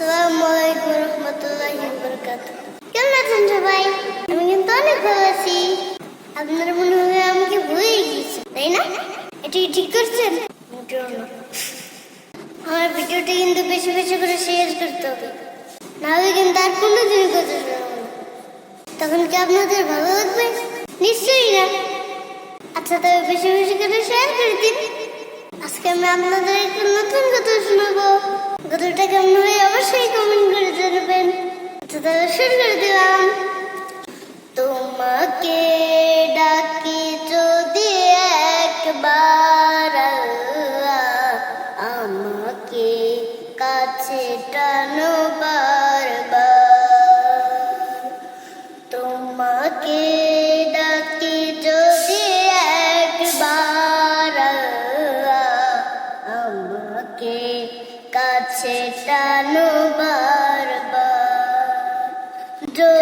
আসসালামু আলাইকুম রহমতুল্লাহি বরকাতুহ আমি কিন্তু অনেক ভালো আছি আপনারা মনে হয় আমাকে ভুলে গিয়েছেন তাই না এটা ঠিক করছেন মোটেও না আমার ভিডিওটা কিন্তু বেশি বেশি করে শেয়ার করতে হবে নাহলে কিন্তু আর কোনোদিন কথা শোনাবো তখন কি আপনাদের ভালো লাগবে নিশ্চয়ই না আচ্ছা তবে বেশি বেশি করে শেয়ার করে দিন আজকে আমি আপনাদের একটা নতুন কথা শোনাবো কথাটা কেমন হয় অবশ্যই কমেন্ট করে জানাবেন। তো তাহলে শুরু করে দিলাম।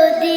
যদি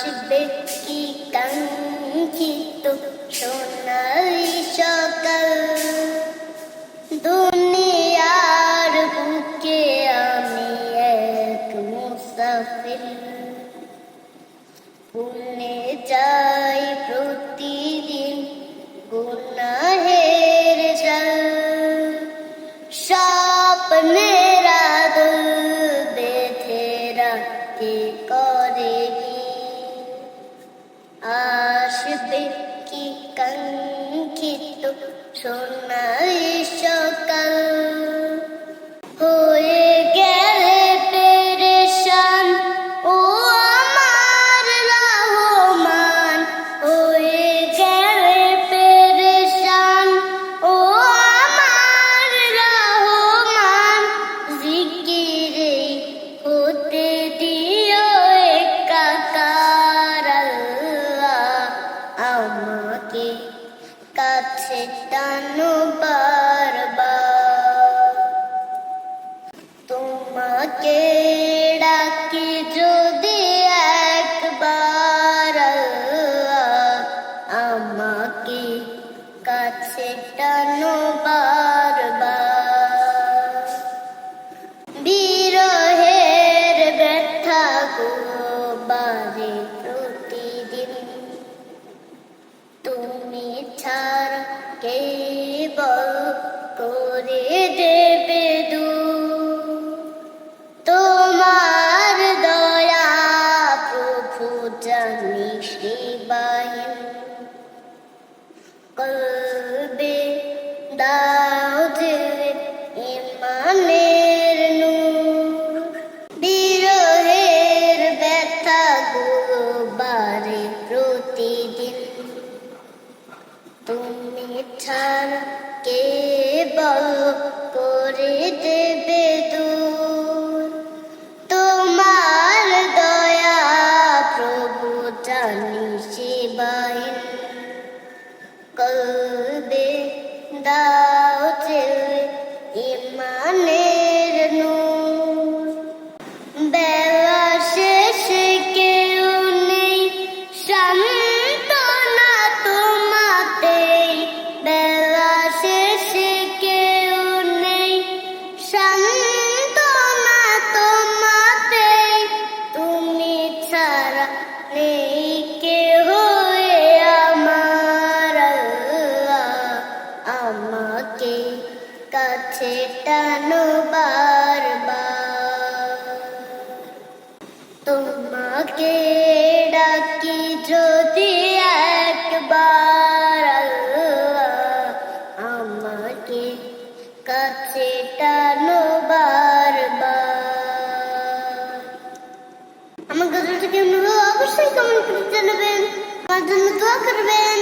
আসবে কি কাঙ্ক্ষিত সোনালি কাঙ্ক্ষিত সোনালি সকাল ছাড়া তুমি ছাড়া কে বল করে দেবে তোমার দয়া প্রভু জানি শিবাই কলবে দাও তোমাকে ডাকি যদি একবার আমাকে কাছে টানো বারবার। আমার গজলটা কেমন হলো? অবশ্যই কমেন্ট করে জানাবেন। আমার জন্য দোয়া করবেন।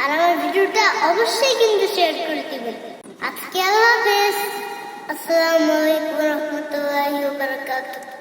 আর আমার ভিডিওটা অবশ্যই কিন্তু শেয়ার করে দিবেন। আজকে আল্লাহ হাফেজ। আসসালামু আলাইকুম রহমতুল্লাহি ওয়া বারাকাতুহু।